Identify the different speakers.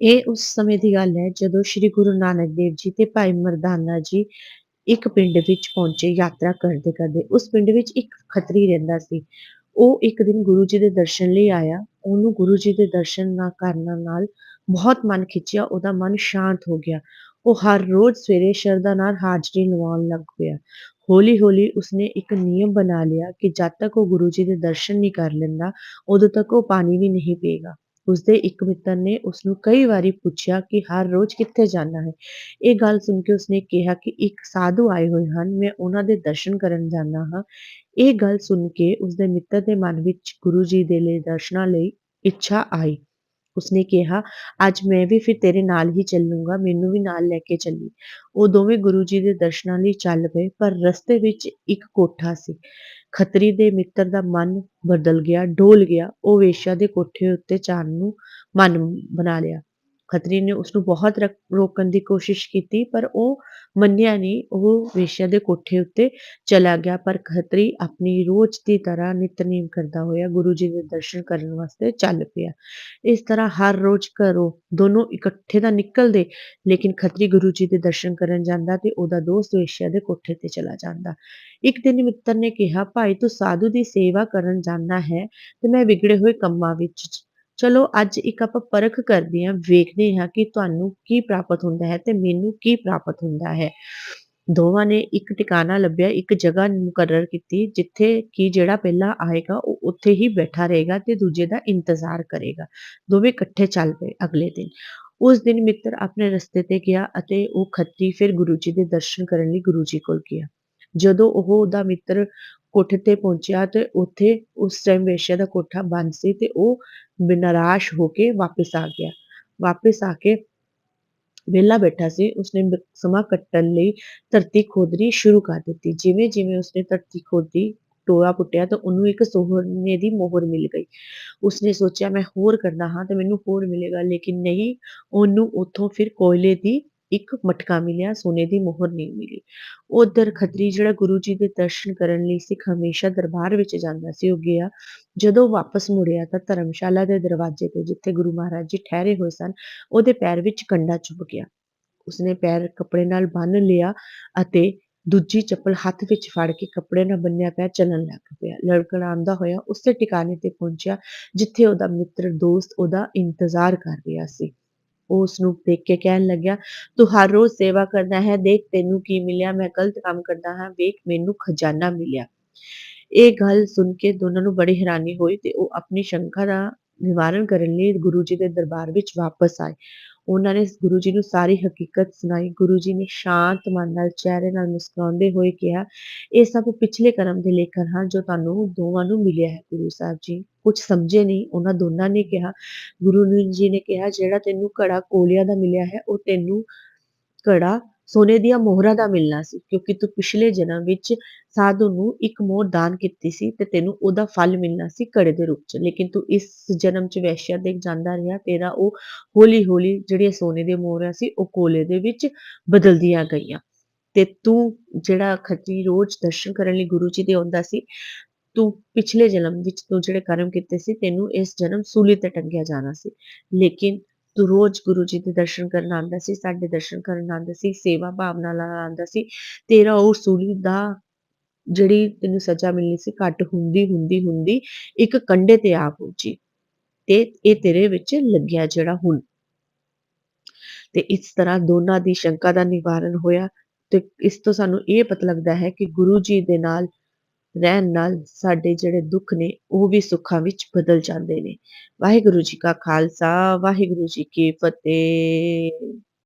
Speaker 1: ਇਹ ਉਸ ਸਮੇਂ ਦੀ ਗੱਲ ਹੈ ਜਦੋਂ ਸ੍ਰੀ ਗੁਰੂ ਨਾਨਕ ਦੇਵ ਜੀ ਤੇ ਭਾਈ ਮਰਦਾਨਾ ਜੀ ਇੱਕ ਪਿੰਡ ਵਿੱਚ ਪਹੁੰਚੇ ਯਾਤਰਾ ਕਰਦੇ-ਕਰਦੇ। ਉਸ ਪਿੰਡ ਵਿੱਚ ਇੱਕ ਖੱਤਰੀ ਰਹਿੰਦਾ ਸੀ। ਉਹ ਇੱਕ ਦਿਨ ਗੁਰੂ ਜੀ ਦੇ ਦਰਸ਼ਨ ਲਈ ਆਇਆ। ਉਹਨੂੰ ਗੁਰੂ ਜੀ ਦੇ ਦਰਸ਼ਨ ਨਾ ਕਰਨ ਨਾਲ ਬਹੁਤ ਮਨ ਖਿੱਚਿਆ, ਉਹਦਾ ਮਨ ਸ਼ਾਂਤ ਹੋ ਗਿਆ। ਉਹ ਹਰ ਰੋਜ਼ ਸਵੇਰੇ ਸ਼ਰਧਾ ਨਾਲ ਹਾਜ਼ਰੀ ਲਵਾਉਣ ਲੱਗ ਪਿਆ। ਹੌਲੀ-ਹੌਲੀ ਉਸਨੇ ਇੱਕ ਨਿਯਮ ਬਣਾ ਲਿਆ ਕਿ ਜਦ ਤੱਕ ਉਹ ਗੁਰੂ ਜੀ ਦੇ ਦਰਸ਼ਨ ਨਹੀਂ ਕਰ ਲੈਂਦਾ, ਉਦੋਂ ਤੱਕ ਉਹ ਪਾਣੀ ਵੀ ਨਹੀਂ ਪੀਏਗਾ। ਉਸਦੇ ਇੱਕ ਮਿੱਤਰ ਨੇ ਉਸਨੂੰ ਕਈ ਵਾਰੀ ਪੁੱਛਿਆ ਕਿ ਹਰ ਰੋਜ਼ ਕਿੱਥੇ ਜਾਣਾ ਹੈ। ਇਹ ਗੱਲ ਸੁਣ ਕੇ ਉਸਨੇ ਕਿਹਾ ਕਿ ਇੱਕ ਸਾਧੂ ਆਏ ਹੋਏ ਹਨ, ਮੈਂ ਉਹਨਾਂ ਦੇ ਦਰਸ਼ਨ ਕਰਨ ਜਾਣਾ ਹਾਂ। ਇਹ ਗੱਲ ਸੁਣ ਕੇ ਉਸਦੇ ਮਿੱਤਰ ਦੇ ਮਨ ਵਿੱਚ ਗੁਰੂ ਜੀ ਦੇ ਲਈ ਦਰਸ਼ਨਾਂ ਲਈ ਇੱਛਾ ਆਈ। ਉਸਨੇ ਕਿਹਾ, ਅੱਜ ਮੈਂ ਵੀ ਫਿਰ ਤੇਰੇ ਨਾਲ ਹੀ ਚੱਲੂੰਗਾ, ਮੈਨੂੰ ਵੀ ਨਾਲ ਲੈ ਕੇ ਚੱਲੀ ਉਹ ਦੋਵੇਂ ਗੁਰੂ ਜੀ ਦੇ ਦਰਸ਼ਨਾਂ ਲਈ ਚੱਲ ਪਏ, ਪਰ ਰਸਤੇ ਵਿੱਚ ਇੱਕ ਕੋਠਾ ਸੀ। ਖੱਤਰੀ ਦੇ ਮਿੱਤਰ ਦਾ ਮਨ ਬਦਲ ਗਿਆ, ਡੋਲ ਗਿਆ। ਉਹ ਵੇਸ਼ਿਆ ਦੇ ਕੋਠੇ ਉੱਤੇ ਜਾਣ ਨੂੰ ਮਨ ਬਣਾ ਲਿਆ। ਖੱਤਰੀ ਨੇ ਉਸਨੂੰ ਬਹੁਤ ਰੋਕਣ ਦੀ ਕੋਸ਼ਿਸ਼ ਕੀਤੀ, ਪਰ ਉਹ ਮੰਨਿਆ ਨਹੀਂ। ਉਹ ਵੇਸ਼ya ਦੇ ਕੋਠੇ ਉੱਤੇ ਚਲਾ ਗਿਆ, ਪਰ ਖੱਤਰੀ ਆਪਣੀ ਰੋਜ਼ ਦੀ ਤਰ੍ਹਾਂ ਨਿਤਨੇਮ ਕਰਦਾ ਹੋਇਆ ਗੁਰੂ ਜੀ ਦੇ ਦਰਸ਼ਨ ਕਰਨ ਵਾਸਤੇ ਚੱਲ ਪਿਆ। ਇਸ ਤਰ੍ਹਾਂ ਹਰ ਰੋਜ਼ ਘਰੋਂ ਦੋਨੋਂ ਇਕੱਠੇ ਤਾਂ ਨਿਕਲਦੇ, ਲੇਕਿਨ ਖੱਤਰੀ ਗੁਰੂ ਜੀ ਦੇ ਦਰਸ਼ਨ ਕਰਨ ਜਾਂਦਾ ਤੇ ਉਹਦਾ ਦੋਸਤ ਵੇਸ਼ਿਆ ਦੇ ਕੋਠੇ ਤੇ ਚਲਾ ਜਾਂਦਾ। ਇੱਕ ਦਿਨ ਮਿੱਤਰ ਨੇ ਕਿਹਾ, ਭਾਈ ਤੂੰ ਸਾਧੂ ਦੀ ਸੇਵਾ ਕਰਨ ਜਾਂਦਾ ਹੈ ਤੇ ਮੈਂ ਵਿਗੜੇ ਹੋਏ ਕੰਮਾਂ ਵਿੱਚ। ਚਲੋ ਅੱਜ ਇੱਕ ਆਪਾਂ ਪਰਖ ਕਰਦੇ ਹਾਂ, ਵੇਖਦੇ ਹਾਂ ਕਿ ਤੁਹਾਨੂੰ ਕੀ ਪ੍ਰਾਪਤ ਹੁੰਦਾ ਹੈ ਤੇ ਮੈਨੂੰ ਕੀ ਪ੍ਰਾਪਤ ਹੁੰਦਾ ਹੈ। ਦੋਵਾਂ ਨੇ ਇੱਕ ਟਿਕਾਣਾ ਲੱਭਿਆ, ਇੱਕ ਜਗ੍ਹਾ ਮੁਕਰਰ ਕੀਤੀ, ਜਿੱਥੇ ਕਿ ਜਿਹੜਾ ਪਹਿਲਾਂ ਆਏਗਾ ਉਹ ਉੱਥੇ ਹੀ ਬੈਠਾ ਰਹੇਗਾ ਤੇ ਦੂਜੇ ਦਾ ਇੰਤਜ਼ਾਰ ਕਰੇਗਾ। ਦੋਵੇਂ ਇਕੱਠੇ ਚੱਲ ਪਏ। ਅਗਲੇ ਦਿਨ ਉਸ ਦਿਨ ਮਿੱਤਰ ਆਪਣੇ ਰਸਤੇ ਤੇ ਗਿਆ ਅਤੇ ਉਹ ਖੱਤਰੀ ਫਿਰ ਗੁਰੂ ਜੀ ਦੇ ਦਰਸ਼ਨ ਕਰਨ ਲਈ ਗੁਰੂ ਜੀ ਕੋਲ ਗਿਆ। ਜਦੋਂ ਉਹ ਉਹਦਾ ਮਿੱਤਰ ਕੋਠੇ ਤੇ ਪਹੁੰਚਿਆ ਤੇ ਉੱਥੇ ਉਸ ਟਾਈਮ ਵੇਸ਼ya ਦਾ ਕੋਠਾ ਬੰਦ ਸੀ ਤੇ ਉਹ ਨਿਰਾਸ਼ ਹੋ ਕੇ ਵਾਪਿਸ ਆ ਗਿਆ। ਵਾਪਿਸ ਆ ਕੇ ਵਿਹਲਾ ਬੈਠਾ ਸੀ। ਉਸਨੇ ਸਮਾਂ ਕੱਟਣ ਲਈ ਧਰਤੀ ਖੋਦਣੀ ਸ਼ੁਰੂ ਕਰ ਦਿੱਤੀ। ਜਿਵੇਂ-ਜਿਵੇਂ ਉਸਨੇ ਧਰਤੀ ਖੋਦੀ, ਟੋਆ ਪੁੱਟਿਆ ਤਾਂ ਉਹਨੂੰ ਇੱਕ ਸੋਨੇ ਦੀ ਮੋਹਰ ਮਿਲ ਗਈ। ਉਸਨੇ ਸੋਚਿਆ ਮੈਂ ਹੋਰ ਕਰਦਾ ਹਾਂ ਤੇ ਮੈਨੂੰ ਹੋਰ ਮਿਲੇਗਾ, ਲੇਕਿਨ ਨਹੀਂ, ਉਹਨੂੰ ਉੱਥੋਂ ਫਿਰ ਕੋਇਲੇ ਦੀ ਇੱਕ ਮਟਕਾ ਮਿਲਿਆ, ਸੋਨੇ ਦੀ ਮੋਹਰ ਨਹੀਂ ਮਿਲੀ। ਉੱਧਰ ਖੱਤਰੀ ਜਿਹੜਾ ਗੁਰੂ ਜੀ ਦੇ ਦਰਸ਼ਨ ਕਰਨ ਲਈ ਸਿੱਖ ਹਮੇਸ਼ਾ ਦਰਬਾਰ ਵਿੱਚ ਜਾਂਦਾ ਸੀ, ਉਹ ਗਿਆ। ਜਦੋਂ ਵਾਪਸ ਮੁੜਿਆ ਤਾਂ ਧਰਮਸ਼ਾਲਾ ਦੇ ਦਰਵਾਜ਼ੇ ਤੇ ਜਿੱਥੇ ਗੁਰੂ ਮਹਾਰਾਜ ਜੀ ਠਹਿਰੇ ਹੋਏ ਸਨ, ਉਹਦੇ ਪੈਰ ਵਿੱਚ ਕੰਡਾ ਚੁਭ ਗਿਆ। ਉਸਨੇ ਪੈਰ ਕੱਪੜੇ ਨਾਲ ਬੰਨ੍ਹ ਲਿਆ ਅਤੇ ਦੂਜੀ ਚੱਪਲ ਹੱਥ ਵਿੱਚ ਫੜ ਕੇ ਕੱਪੜੇ ਨਾਲ ਬੰਨਿਆ ਪੈਰ ਚੱਲਣ ਲੱਗ ਪਿਆ। ਲੜਖੜਾਉਂਦਾ ਹੋਇਆ ਉਸੇ ਟਿਕਾਣੇ ਤੇ ਪਹੁੰਚਿਆ, ਜਿੱਥੇ ਉਹਦਾ ਮਿੱਤਰ ਦੋਸਤ ਉਹਦਾ ਇੰਤਜ਼ਾਰ ਕਰ ਰਿਹਾ ਸੀ। ਉਹ ਉਸਨੂੰ ਦੇਖ ਕੇ ਕਹਿਣ ਲੱਗਿਆ, ਤੂੰ ਹਰ ਰੋਜ਼ ਸੇਵਾ ਕਰਦਾ ਹੈ, ਦੇਖ ਤੈਨੂੰ ਕੀ ਮਿਲਿਆ। ਮੈਂ ਗਲਤ ਕੰਮ ਕਰਦਾ ਹਾਂ, ਵੇਖ ਮੈਨੂੰ ਖਜ਼ਾਨਾ ਮਿਲਿਆ। ਇਹ ਗੱਲ ਸੁਣ ਕੇ ਦੋਨਾਂ ਨੂੰ ਬੜੀ ਹੈਰਾਨੀ ਹੋਈ ਤੇ ਉਹ ਆਪਣੀ ਸ਼ੰਕਾ ਦਾ ਨਿਵਾਰਨ ਕਰਨ ਲਈ ਗੁਰੂ ਜੀ ਦੇ ਦਰਬਾਰ ਵਿੱਚ ਵਾਪਸ ਆਏ। ਉਹਨਾਂ ਨੇ ਗੁਰੂ ਜੀ ਨੂੰ ਸਾਰੀ ਹਕੀਕਤ ਸੁਣਾਈ। ਗੁਰੂ ਜੀ ਨੇ ਸ਼ਾਂਤ ਮਨ ਨਾਲ, ਚਿਹਰੇ ਨਾਲ ਮੁਸਕਰਾਉਂਦੇ ਹੋਏ ਕਿਹਾ, ਇਹ ਸਭ ਪਿਛਲੇ ਕਰਮ ਦੇ ਲੇਖਨ ਹਨ ਜੋ ਤੁਹਾਨੂੰ ਦੋਵਾਂ ਨੂੰ ਮਿਲਿਆ ਹੈ। ਗੁਰੂ ਸਾਹਿਬ ਜੀ ਕੁਝ ਸਮਝੇ ਨਹੀਂ। ਉਹਨਾਂ ਦੋਨਾਂ ਨੇ ਕਿਹਾ, ਗੁਰੂ ਜੀ ਨੇ ਕਿਹਾ, ਜਿਹੜਾ ਤੈਨੂੰ ਘੜਾ ਕੋਲਿਆਂ ਦਾ ਮਿਲਿਆ ਹੈ, ਉਹ ਤੈਨੂੰ ਘੜਾ ਸੋਨੇ ਦੀਆਂ ਮੋਹਰਾਂ ਦਾ ਮਿਲਣਾ ਸੀ, ਕਿਉਂਕਿ ਤੂੰ ਪਿਛਲੇ ਜਨਮ ਵਿੱਚ ਸਾਧੂ ਨੂੰ ਇੱਕ ਮੋਹਰ ਦਾਨ ਕੀਤੀ ਸੀ ਤੇ ਤੈਨੂੰ ਉਹਦਾ ਫਲ ਮਿਲਣਾ ਸੀ ਘੜੇ ਦੇ ਰੂਪ 'ਚ। ਲੇਕਿਨ ਤੂੰ ਇਸ ਜਨਮ 'ਚ ਵੇਸ਼ya ਦੇ ਜਾਂਦਾ ਰਿਹਾ। ਤੇਰਾ ਉਹ ਹੌਲੀ-ਹੌਲੀ ਜਿਹੜੀਆਂ ਸੋਨੇ ਦੀਆਂ ਮੋਹਰਾਂ ਸੀ, ਉਹ ਕੋਲੇ ਦੇ ਵਿੱਚ ਬਦਲਦੀਆਂ ਗਈਆਂ ਤੇ ਤੂੰ ਜਿਹੜਾ ਖੱਤਰੀ ਰੋਜ਼ ਦਰਸ਼ਨ ਕਰਨ ਲਈ ਗੁਰੂ ਜੀ ਦੇ ਆਉਂਦਾ ਸੀ, ਤੂੰ ਪਿਛਲੇ ਜਨਮ ਵਿੱਚ ਤੂੰ ਜਿਹੜੇ ਕਰਮ ਕੀਤੇ ਸੀ, ਤੈਨੂੰ ਇਸ ਜਨਮ ਸੂਲੀ ਤੇ ਟੰਗਿਆ ਜਾਣਾ ਸੀ। ਲੇਕਿਨ ਤੂੰ ਰੋਜ਼ ਗੁਰੂ ਜੀ ਦੇ ਦਰਸ਼ਨ ਕਰਨ ਆਉਂਦਾ ਸੀ, ਸਾਡੇ ਦਰਸ਼ਨ ਕਰਨ ਆਉਂਦਾ ਸੀ, ਸੇਵਾ ਭਾਵਨਾ ਨਾਲ ਆਉਂਦਾ ਸੀ। ਤੇਰਾ ਉਹ ਸੂਲੀ ਦਾ ਜਿਹੜੀ ਤੈਨੂੰ ਸਜ਼ਾ ਮਿਲਣੀ ਸੀ, ਘੱਟ ਹੁੰਦੀ, ਹੁੰਦੀ, ਹੁੰਦੀ ਇੱਕ ਕੰਢੇ ਤੇ ਆ ਪਹੁੰਚੀ ਤੇ ਇਹ ਤੇਰੇ ਵਿੱਚ ਲੱਗਿਆ ਜਿਹੜਾ ਹੁਣ। ਤੇ ਇਸ ਤਰ੍ਹਾਂ ਦੋਨਾਂ ਦੀ ਸ਼ੰਕਾ ਦਾ ਨਿਵਾਰਨ ਹੋਇਆ ਤੇ ਇਸ ਤੋਂ ਸਾਨੂੰ ਇਹ ਪਤਾ ਲੱਗਦਾ ਹੈ ਕਿ ਗੁਰੂ ਜੀ ਦੇ ਨਾਲ ਰਹਿਣ ਨਾਲ ਸਾਡੇ ਜਿਹੜੇ ਦੁੱਖ ਨੇ ਉਹ ਵੀ ਸੁੱਖਾਂ ਵਿੱਚ ਬਦਲ ਜਾਂਦੇ ਨੇ। ਵਾਹਿਗੁਰੂ ਜੀ ਕਾ ਖਾਲਸਾ, ਵਾਹਿਗੁਰੂ ਜੀ ਕੀ ਫਤਿਹ।